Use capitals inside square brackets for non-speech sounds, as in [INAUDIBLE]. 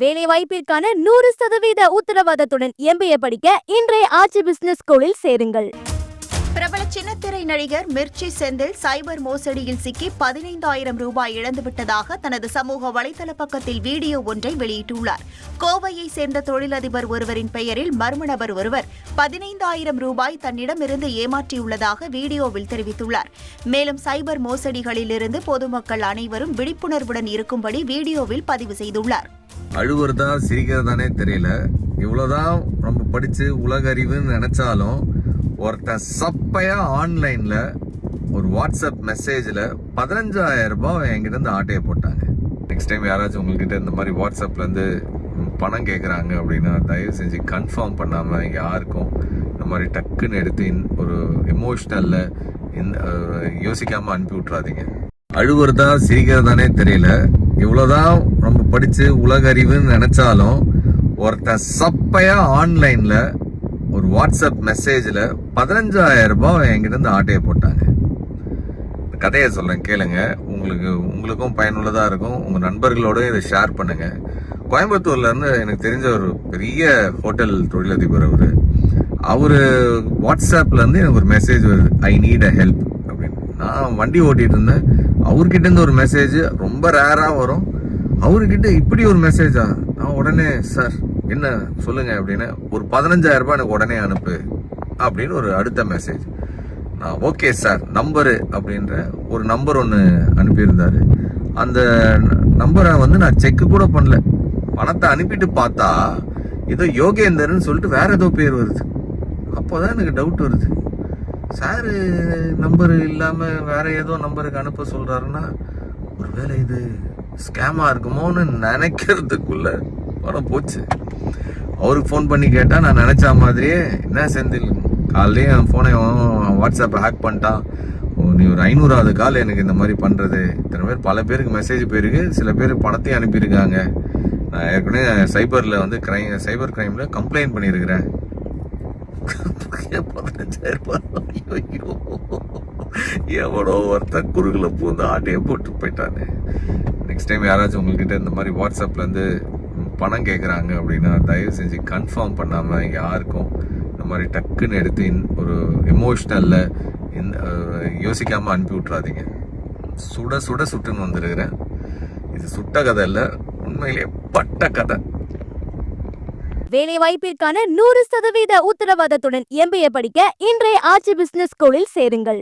வேலை வாய்ப்பிற்கான நூறு சதவீத உத்தரவாதத்துடன் எம்பிஏ படிக்க இன்றைய ஆட்சி பிசினஸ் ஸ்கூலில் சேருங்கள். பிரபல சின்னத்திரை நடிகர் மிர்ச்சி செந்தில் சைபர் மோசடியில் சிக்கி பதினைந்தாயிரம் ரூபாய் இழந்துவிட்டதாக தனது சமூக வலைதள பக்கத்தில் வீடியோ ஒன்றை வெளியிட்டுள்ளார். கோவையை சேர்ந்த தொழிலதிபர் ஒருவரின் பெயரில் மர்ம நபர் ஒருவர் பதினைந்தாயிரம் ரூபாய் தன்னிடமிருந்து ஏமாற்றியுள்ளதாக வீடியோவில் தெரிவித்துள்ளார். மேலும் சைபர் மோசடிகளிலிருந்து பொதுமக்கள் அனைவரும் விழிப்புணர்வுடன் இருக்கும்படி வீடியோவில் பதிவு செய்துள்ளார். அழுவுறதா சிரிக்கிறதானே தெரியல. இவ்வளோதான் நம்ம படித்து உலக அறிவுன்னு நினச்சாலும் ஒருத்தன் சப்பையா ஆன்லைனில் ஒரு வாட்ஸ்அப் மெசேஜில் பதினஞ்சாயிரம் ரூபாய் என்கிட்ட இருந்து ஆட்டையை போட்டாங்க. நெக்ஸ்ட் டைம் யாராச்சும் உங்ககிட்ட இந்த மாதிரி வாட்ஸ்அப்லேருந்து பணம் கேட்குறாங்க அப்படின்னா தயவு செஞ்சு கன்ஃபார்ம் பண்ணாமல் யாருக்கும் இந்த மாதிரி டக்குன்னு எடுத்து இன்- ஒரு எமோஷ்னலில் இந்த யோசிக்காமல் அனுப்பி விட்றாதீங்க அழுவுறதா சிரிக்கிறதானே தெரியல. இவ்வளோதான் நம்ம படித்து உலக அறிவுன்னு நினச்சாலும் ஒருத்தன் சப்பையாக ஆன்லைனில் ஒரு வாட்ஸ்அப் மெசேஜில் பதினஞ்சாயிரம் ரூபாய் என்கிட்ட ஆட்டையை போட்டாங்க. கதையை சொல்கிறேன் கேளுங்க. உங்களுக்கு உங்களுக்கும் பயனுள்ளதாக இருக்கும். உங்கள் நண்பர்களோட இதை ஷேர் பண்ணுங்கள் கோயம்புத்தூர்லேருந்து எனக்கு தெரிஞ்ச ஒரு பெரிய ஹோட்டல் தொழிலதிபர் அவர். அவர் வாட்ஸ்அப்லேருந்து எனக்கு ஒரு மெசேஜ் வருது ஐ நீட் அ ஹெல்ப் அப்படின்னு. நான் வண்டி ஓட்டிகிட்டு இருந்தேன். அவர்கிட்ட இருந்து ஒரு மெசேஜ் ரொம்ப ரேராக வரும். அவர்கிட்ட இப்படி ஒரு மெசேஜா நான் உடனே சார் என்ன சொல்லுங்க? அப்படின்னு ஒரு பதினஞ்சாயிரம் ரூபாய் எனக்கு உடனே அனுப்பு அப்படின்னு ஒரு அடுத்த மெசேஜ் நான் ஓகே சார் நம்பரு அப்படின்ற ஒரு நம்பர் ஒன்று அனுப்பியிருந்தாரு. அந்த நம்பரை வந்து நான் செக் கூட பண்ணல. பணத்தை அனுப்பிட்டு பார்த்தா ஏதோ யோகேந்தர்னு சொல்லிட்டு வேற ஏதோ பேர் வருது. அப்போதான் எனக்கு டவுட் வருது. சார் நம்பர் இல்லாமல் வேற ஏதோ நம்பருக்கு அனுப்ப சொல்றாருன்னா ஒருவேளை இது ஸ்கேமா இருக்குமோன்னு நினைக்கிறதுக்குள்ள படம் போச்சு. அவருக்கு ஃபோன் பண்ணி கேட்டால் நான் நினச்சா மாதிரியே என்ன செந்தில் காலையிலேயே என் ஃபோனை வாட்ஸ்அப்பை ஹேக் பண்ணிட்டான். நீ ஒரு ஐநூறாவது கால் எனக்கு இந்த மாதிரி பண்ணுறது இத்தனை பேர் பல பேருக்கு மெசேஜ் போயிருக்கு. சில பேர் பணத்தையும் அனுப்பியிருக்காங்க. நான் ஏற்கனவே சைபரில் வந்து கிரைம் சைபர் க்ரைமில் கம்ப்ளைண்ட் பண்ணியிருக்கிறேன். [LAUGHS] பதினஞ்சாயிரம் ரூபாய்? ஐயோ. எவனோ ஒருத்தன் குறுகில் பூந்து ஆட்டையை போட்டு போயிட்டானே. நெக்ஸ்ட் டைம் யாராச்சும் உங்ககிட்ட இந்த மாதிரி வாட்ஸ்அப்லேருந்து பணம் கேட்குறாங்க அப்படின்னா தயவு செஞ்சு கன்ஃபார்ம் பண்ணாமல் யாருக்கும் இந்த மாதிரி டக்குன்னு எடுத்து இன்- ஒரு இந்த யோசிக்காமல் அனுப்பி விட்றாதீங்க சுட சுட சுட்டுன்னு வந்திருக்கிறேன். இது சுட்ட கதை இல்லை உண்மையிலேயே பட்ட கதை. வேலை வாய்ப்பிற்கான நூறு சதவீத உத்தரவாதத்துடன் எம்பிஏ படிக்க இன்றைய ஆட்சி பிசினஸ் ஸ்கூலில் சேருங்கள்.